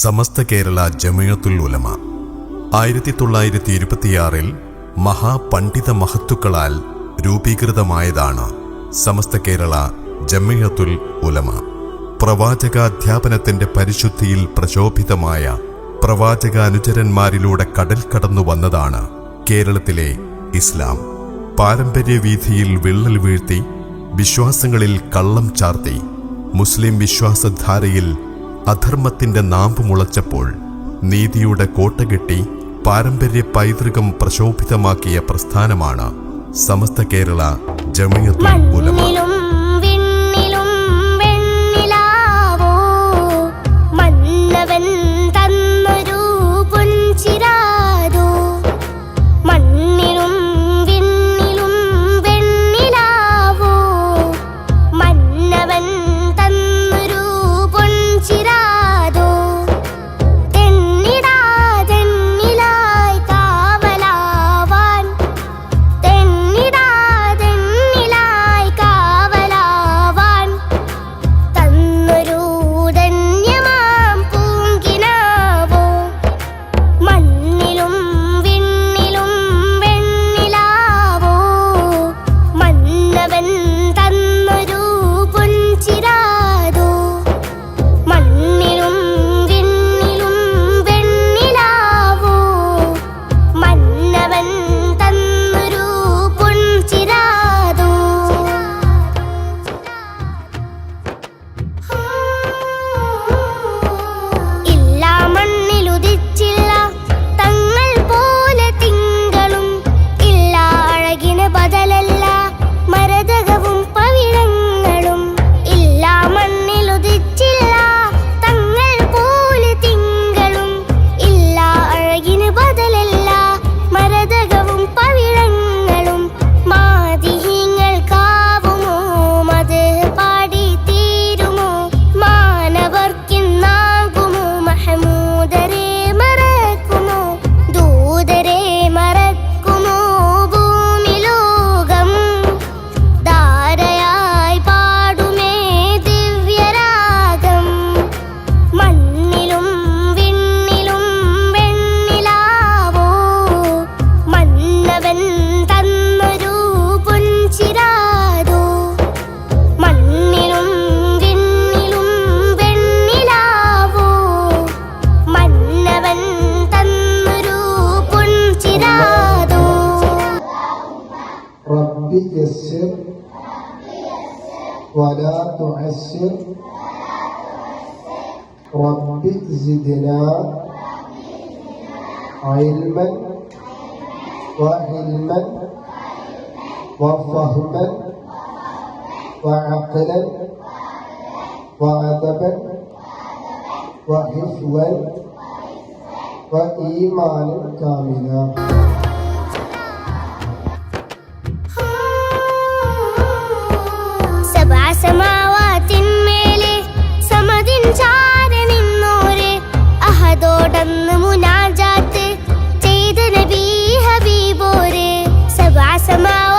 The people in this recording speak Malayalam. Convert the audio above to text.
സമസ്ത കേരള ജമയത്തുൽ ഉലമ. ആയിരത്തി തൊള്ളായിരത്തി ഇരുപത്തിയാറിൽ മഹാപണ്ഡിത മഹത്തുക്കളാൽ രൂപീകൃതമായതാണ് സമസ്ത കേരള ജമയത്തുൽ ഉലമ. പ്രവാചകാധ്യാപനത്തിന്റെ പരിശുദ്ധിയിൽ പ്രശോഭിതമായ പ്രവാചക അനുചരന്മാരിലൂടെ കടൽ കടന്നു വന്നതാണ് കേരളത്തിലെ ഇസ്ലാം. പാരമ്പര്യ വീഥിയിൽ വിള്ളൽ വീഴ്ത്തി വിശ്വാസങ്ങളിൽ കള്ളം ചാർത്തി മുസ്ലിം വിശ്വാസധാരയിൽ അധർമ്മത്തിന്റെ നാമ്പ് മുളച്ചപ്പോൾ നീതിയുടെ കോട്ടകെട്ടി പാരമ്പര്യ പൈതൃകം പ്രശോഭിതമാക്കിയ പ്രസ്ഥാനമാണ് സമസ്ത കേരള ജമിയത്തുൽ ഉലമ. يسر ولا تعسر. رب زدنا علما وعلما وفهما وعقلا وأدبا وحفظا وإيمانا كاملا. ചെയ്ത നബീ ഹബീബോരെ. സഭാ സമാ